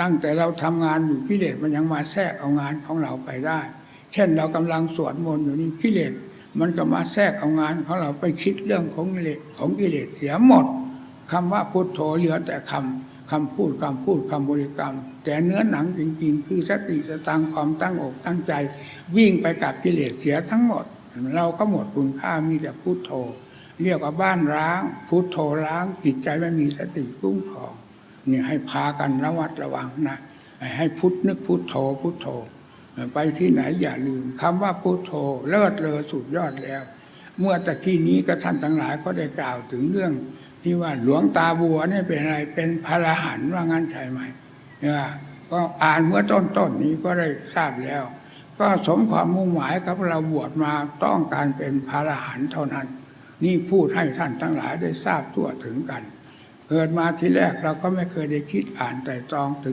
ตั้งแต่เราทำงานอยู่กิเลสมันยังมาแทรกเอางานของเราไปได้ เช่นเรากำลังสวดมนต์อยู่นี่กิเลสมันก็มาแทรกเอางานของเราไปคิดเรื่องของกิเลสของกิเลสเสียหมดคำว่าพุทโธเหลือแต่คำคำพูดคำพูดคำบริกรรม แต่เนื้อหนังจริงๆ คือสติสตังความตั้งอกตั้งใจ วิ่งไปกับกิเลสเสียทั้งหมด เราก็หมดคุณค่ามีแต่พุทโธ เรียกว่าบ้านร้าง พุทโธล้างจิตใจไม่มีสติคุ้มครอง เนี่ยให้พากันระวัดระวังนะ ให้พุทธนึกพุทโธพุทโธ ไปที่ไหนอย่าลืมคำว่าพุทโธเลิศเลอสุดยอดแล้ว เมื่อตะกี้นี้ก็ท่านทั้งหลายก็ได้กล่าวถึงเรื่อง ที่ว่าหลวงตาบัวเนี่ยเป็นอะไรเป็นพระรหันต์ว่างั้นใช่ไหมเนี่ยก็อ่านเมื่อต้นต้นๆนี้ก็ได้ทราบแล้ว ก็สมความมุ่งหมายกับเราบวชมาต้องการเป็นพระรหันต์เท่านั้น นี่พูดให้ท่านทั้งหลายได้ทราบทั่วถึงกัน เกิดมาทีแรกเราก็ไม่เคยได้คิดอ่านแต่ตรองถึง